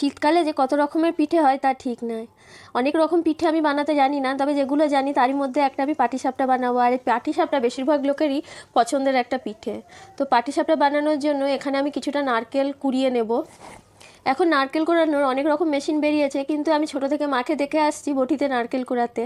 শীতকালে যে কত রকমের পিঠে হয় তা ঠিক নয়। অনেক রকম পিঠে আমি বানাতে জানি না, তবে যেগুলো জানি তারই মধ্যে একটা আমি পাটিসাপটা বানাবো। আর এই পাটিসাপটা বেশিরভাগ লোকেরই পছন্দের একটা পিঠে। তো পাটিসাপটা বানানোর জন্য এখানে আমি কিছুটা নারকেল কুড়িয়ে নেব। এখন নারকেল কোড়ানোর অনেক রকম মেশিন বেরিয়েছে, কিন্তু আমি ছোট থেকে মাকে দেখে আসছি বটিতে নারকেল কোড়াতে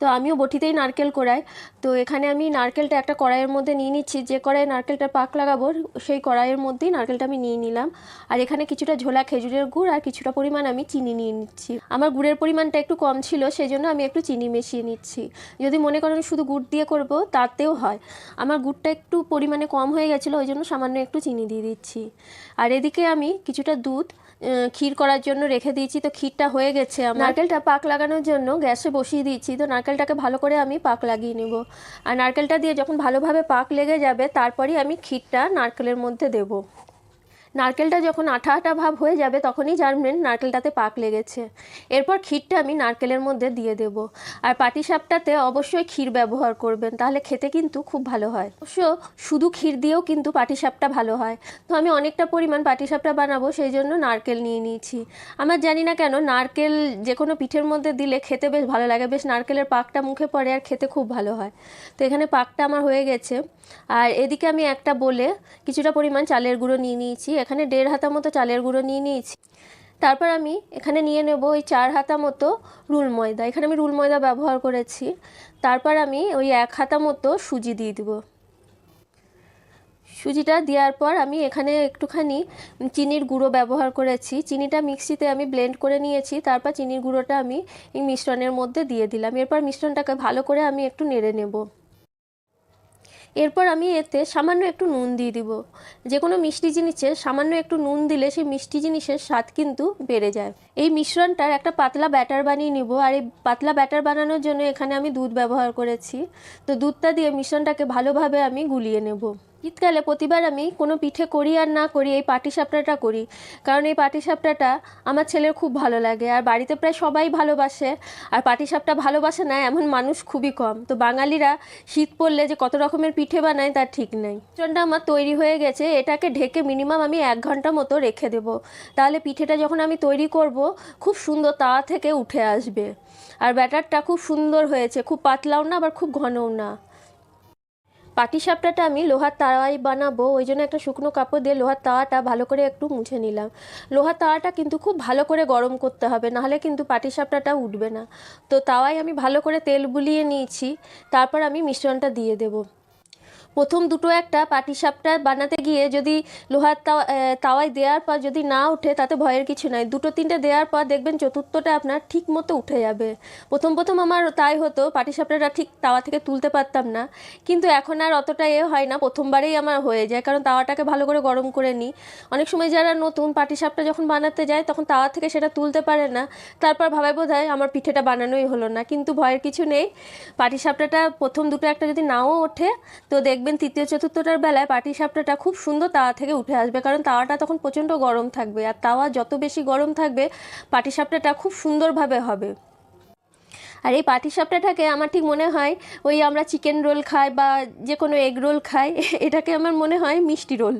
তো আমিও বটিতেই নারকেল কোড়াই তো এখানে আমি নারকেলটা একটা কড়াইয়ের মধ্যে নিয়ে নিচ্ছি, যে কড়াইয়ে নারকেলটা পাক লাগাবো, সেই কড়াইয়ের মধ্যেই নারকেলটা আমি নিয়ে নিলাম। আর এখানে কিছুটা ঝোলা খেজুরের গুড় আর কিছুটা পরিমাণ আমি চিনি নিয়ে নিচ্ছি। আমার গুড়ের পরিমাণটা একটু কম ছিল সেই জন্য আমি একটু চিনি মিশিয়ে নিচ্ছি। যদি মনে করেন শুধু গুড় দিয়ে করব, তাতেও হয়। আমার গুড়টা একটু পরিমাণে কম হয়ে গেছিল, ওই জন্য সামান্য একটু চিনি দিয়ে দিচ্ছি। আর এদিকে আমি কিছুটা দুধ ক্ষীর করার জন্য রেখে দিয়েছি। তো ক্ষীরটা হয়ে গেছে আমার। নারকেলটা পাক লাগানোর জন্য গ্যাসে বসিয়ে দিয়েছি। তো নারকেলটাকে ভালো করে আমি পাক লাগিয়ে নেব। আর নারকেলটা দিয়ে যখন ভালোভাবে পাক লেগে যাবে, তারপরেই আমি ক্ষীরটা নারকেলের মধ্যে দেবো। নারকেলটা যখন আঠা আঠা ভাব হয়ে যাবে তখনই জানবেন নারকেলটাতে পাক লেগেছে। এরপর ক্ষীরটা আমি নারকেলের মধ্যে দিয়ে দেব। আর পাটিসাপটাতে অবশ্যই ক্ষীর ব্যবহার করবেন, তাহলে খেতে কিন্তু খুব ভালো হয়। অবশ্য শুধু ক্ষীর দিয়েও কিন্তু পাটিসাপটা ভালো হয়। তো আমি অনেকটা পরিমাণ পাটিসাপটা বানাবো, সেই জন্য নারকেল নিয়ে নিয়েছি। আমার জানি না কেন, নারকেল যে কোনো পিঠের মধ্যে দিলে খেতে বেশ ভালো লাগে, বেশ নারকেলের পাকটা মুখে পড়ে আর খেতে খুব ভালো হয়। তো এখানে পাকটা আমার হয়ে গেছে। আর এদিকে আমি একটা বলে কিছুটা পরিমাণ চালের গুঁড়ো নিয়ে নিয়েছি। এখানে দেড় হাতা মতো চালের গুঁড়ো নিয়ে নিয়েছি। তারপর আমি এখানে নিয়ে নেব ওই চার হাতা মতো রুল ময়দা। এখানে আমি রুল ময়দা ব্যবহার করেছি। তারপর আমি ওই এক হাতা মতো সুজি দিয়ে দিব। সুজিটা দেওয়ার পর আমি এখানে একটুখানি চিনির গুঁড়ো ব্যবহার করেছি। চিনিটা মিক্সিতে আমি ব্লেন্ড করে নিয়েছি। তারপর চিনির গুঁড়োটা আমি এই মিশ্রণের মধ্যে দিয়ে দিলাম। এরপর মিশ্রণটাকে ভালো করে আমি একটু নেড়ে নেব। এরপর আমি এতে সামান্য একটু নুন দিয়ে দিব। যে কোনো মিষ্টি জিনিসে সামান্য একটু নুন দিলে সেই মিষ্টি জিনিসের স্বাদ কিন্তু বেড়ে যায়। এই মিশ্রণটার একটা পাতলা ব্যাটার বানিয়ে নিব আর এই পাতলা ব্যাটার বানানোর জন্য এখানে আমি দুধ ব্যবহার করেছি। তো দুধটা দিয়ে মিশ্রণটাকে ভালোভাবে আমি গুলিয়ে নেব। শীতকালে প্রতিবার আমি কোনো পিঠে করি আর না করি, এই পাটিসাপটাটা করি। কারণ এই পাটিসাপটাটা আমার ছেলের খুব ভালো লাগে। আর বাড়িতে প্রায় সবাই ভালোবাসে। আর পাটিসাপটা ভালোবাসে না, এমন মানুষ খুবই কম। তো বাঙালিরা শীত পড়লে যে কত রকমের পিঠে বানায়, তার ঠিক নাই। মিশ্রণটা আমার তৈরি হয়ে গেছে, এটাকে ঢেকে মিনিমাম আমি এক ঘণ্টা মতো রেখে দেব। তাহলে পিঠেটা যখন আমি তৈরি করব, খুব সুন্দর তা থেকে উঠে আসবে। আর ব্যাটারটা খুব সুন্দর হয়েছে, খুব পাতলাও না, আবার খুব ঘনও না। পাটিসাপটাটা আমি লোহার তাওয়াই বানাবো, ওই জন্য একটা শুকনো কাপড় দিয়ে লোহার তাওয়াটা ভালো করে একটু মুছে নিলাম। লোহার তাওয়াটা কিন্তু খুব ভালো করে গরম করতে হবে, নাহলে কিন্তু পাটিসাপটাটা উঠবে না। তো তাওয়ায় আমি ভালো করে তেল বুলিয়ে নিয়েছি, তারপর আমি মিশ্রণটা দিয়ে দেবো। প্রথম দুটো একটা পাটিসাপটা বানাতে গিয়ে যদি লোহার তাওয়া তাওয়ায় দেওয়ার পর যদি না ওঠে, তাতে ভয়ের কিছু নাই। দুটো তিনটে দেওয়ার পর দেখবেন চতুর্থটা আপনার ঠিক মতো উঠে যাবে। প্রথম প্রথম আমার তাই হতো, পাটিসাপটাটা ঠিক তাওয়া থেকে তুলতে পারতাম না। কিন্তু এখন আর অতটা এ হয় না, প্রথমবারেই আমার হয়ে যায়। কারণ তাওয়াটাকে ভালো করে গরম করে নিই। অনেক সময় যারা নতুন পাটিসাপটা যখন বানাতে যায়, তখন তাওয়া থেকে সেটা তুলতে পারে না। তারপর ভাবে বোধ আমার পিঠেটা বানানোই হলো না। কিন্তু ভয়ের কিছু নেই। পাটিসাপটাটা প্রথম দুটো একটা যদি নাও ওঠে, তো দেখবেন তৃতীয়, চতুর্থটার বেলায় পাটিসাপটাটা খুব সুন্দর তাওয়া থেকে উঠে আসবে, কারণ তাওয়াটা তখন প্রচণ্ড গরম থাকবে। আর তাওয়া যত বেশি গরম থাকবে পাটিসাপটাটা খুব সুন্দরভাবে হবে। আর এই পাটিসাপটাটাকে আমার ঠিক মনে হয় ওই আমরা চিকেন রোল খাই বা যে কোনো এগ রোল খাই, এটাকে আমার মনে হয় মিষ্টি রোল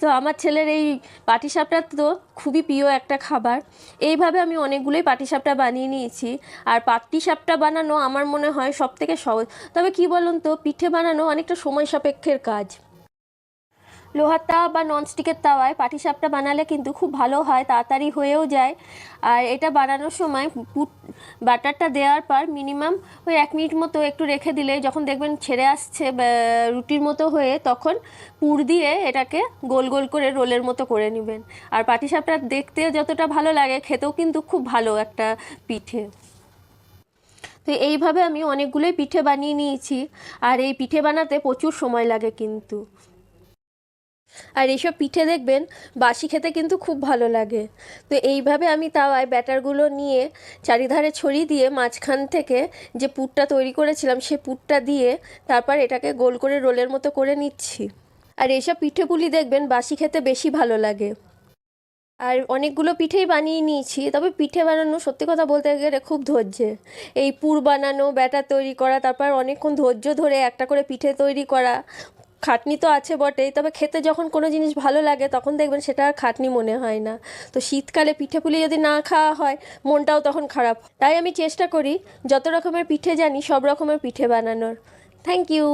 তো আমার ছেলের এই পাটিসাপটা তো খুবই প্রিয় একটা খাবার। এইভাবে আমি অনেকগুলোই পাটিসাপটা বানিয়ে নিয়েছি। আর পাটিসাপটা বানানো আমার মনে হয় সব থেকে সহজ। তবে কি বলুন তো, পিঠে বানানো অনেকটা সময় সাপেক্ষের কাজ। লোহার তাওয়া বা ননস্টিকের তাওয়ায় পাটিসাপটা বানালে কিন্তু খুব ভালো হয়, তাড়াতাড়ি হয়েও যায়। আর এটা বানানোর সময় পুট, বাটারটা দেওয়ার পর মিনিমাম ওই এক মিনিট মতো একটু রেখে দিলে, যখন দেখবেন ছেড়ে আসছে রুটির মতো হয়ে, তখন পুর দিয়ে এটাকে গোল গোল করে রোলের মতো করে নেবেন। আর পাটিসাপটা দেখতেও যতটা ভালো লাগে, খেতেও কিন্তু খুব ভালো একটা পিঠে। তো এইভাবে আমি অনেকগুলোই পিঠে বানিয়ে নিয়েছি, আর এই পিঠে বানাতে প্রচুর সময় লাগে কিন্তু। আর এইসব পিঠে দেখবেন, বাসি খেতে কিন্তু খুব ভালো লাগে। তো এইভাবে আমি তাওয়ায় ব্যাটারগুলো নিয়ে চারিধারে ছড়িয়ে দিয়ে মাঝখান থেকে যে পুরটা তৈরি করেছিলাম, সে পুরটা দিয়ে তারপর এটাকে গোল করে রোলের মতো করে নিচ্ছি। আর এইসব পিঠেগুলি দেখবেন, বাসি খেতে বেশি ভালো লাগে। আর অনেকগুলো পিঠেই বানিয়ে নিয়েছি, তবে পিঠে বানানো সত্যি কথা বলতে গেলে খুব ধৈর্যের এই পুর বানানো, ব্যাটার তৈরি করা, তারপর অনেকক্ষণ ধৈর্য ধরে একটা করে পিঠে তৈরি করা খাটনি তো আছে বটেই, তবে খেতে যখন কোনো জিনিস ভালো লাগে, তখন দেখবেন সেটা আর খাটনি মনে হয় না। তো শীতকালে পিঠে পুলি যদি না খাওয়া হয়, মনটাও তখন খারাপ। তাই আমি চেষ্টা করি, যত রকমের পিঠে জানি, সব রকমের পিঠে বানানোর। Thank you